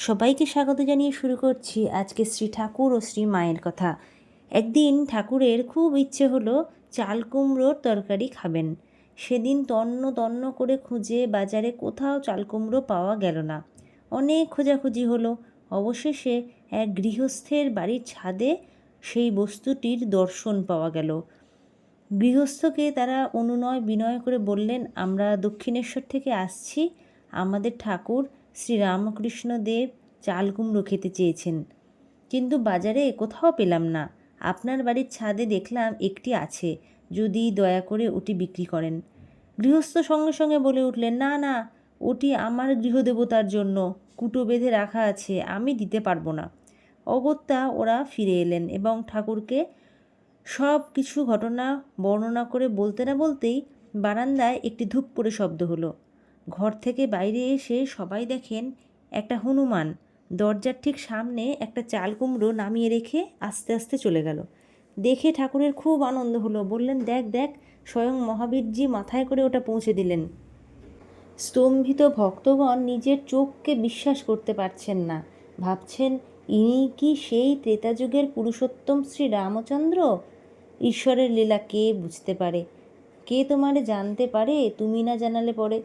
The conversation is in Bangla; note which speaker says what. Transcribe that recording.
Speaker 1: সবাইকে স্বাগত জানিয়ে শুরু করছি আজকে শ্রী ঠাকুর ও শ্রী মায়ের কথা। একদিন ঠাকুরের খুব ইচ্ছে হলো চাল কুমড়োর তরকারি খাবেন। সেদিন তন্ন তন্ন করে খুঁজে বাজারে কোথাও চাল কুমড়ো পাওয়া গেল না। অনেক খোঁজাখুঁজি হলো। অবশেষে এক গৃহস্থের বাড়ির ছাদে সেই বস্তুটির দর্শন পাওয়া গেল। গৃহস্থকে তারা অনুনয় বিনয় করে বললেন, আমরা দক্ষিণেশ্বর থেকে আসছি। আমাদের ঠাকুর শ্রীরামকৃষ্ণ দেব চাল কুমড়ো খেতে চেয়েছেন। কিন্তু বাজারে কোথাও পেলাম না। আপনার বাড়ির ছাদে দেখলাম একটি আছে, যদি দয়া করে ওটি বিক্রি করেন। গৃহস্থ সঙ্গে সঙ্গে বলে উঠলেন, না না, ওটি আমার গৃহদেবতার জন্য। কুটো বেঁধে রাখা আছে, আমি দিতে পারব না। অগত্যা ওরা ফিরে এলেন এবং ঠাকুরকে সব কিছু ঘটনা বর্ণনা করে বলতে না বলতেই বারান্দায় একটি ধূপ করে শব্দ হলো। ঘর থেকে বাইরে এসে সবাই দেখেন একটা হনুমান। দরজার ঠিক সামনে একটা চাল কুমড়ো নামিয়ে রেখে আস্তে আস্তে চলে গেল। দেখে ঠাকুরের খুব আনন্দ হলো। বললেন, দেখ দেখ, স্বয়ং মহাবীরজি মাথায় করে ওটা পৌঁছে দিলেন। স্তম্ভিত ভক্তগণ নিজের চোখকে বিশ্বাস করতে পারছেন না। ভাবছেন, ইনি কি সেই ত্রেতাযুগের পুরুষোত্তম শ্রী রামচন্দ্র? ঈশ্বরের লীলা কে বুঝতে পারে? কে তোমারে জানতে পারে? তুমি না জানালে পরে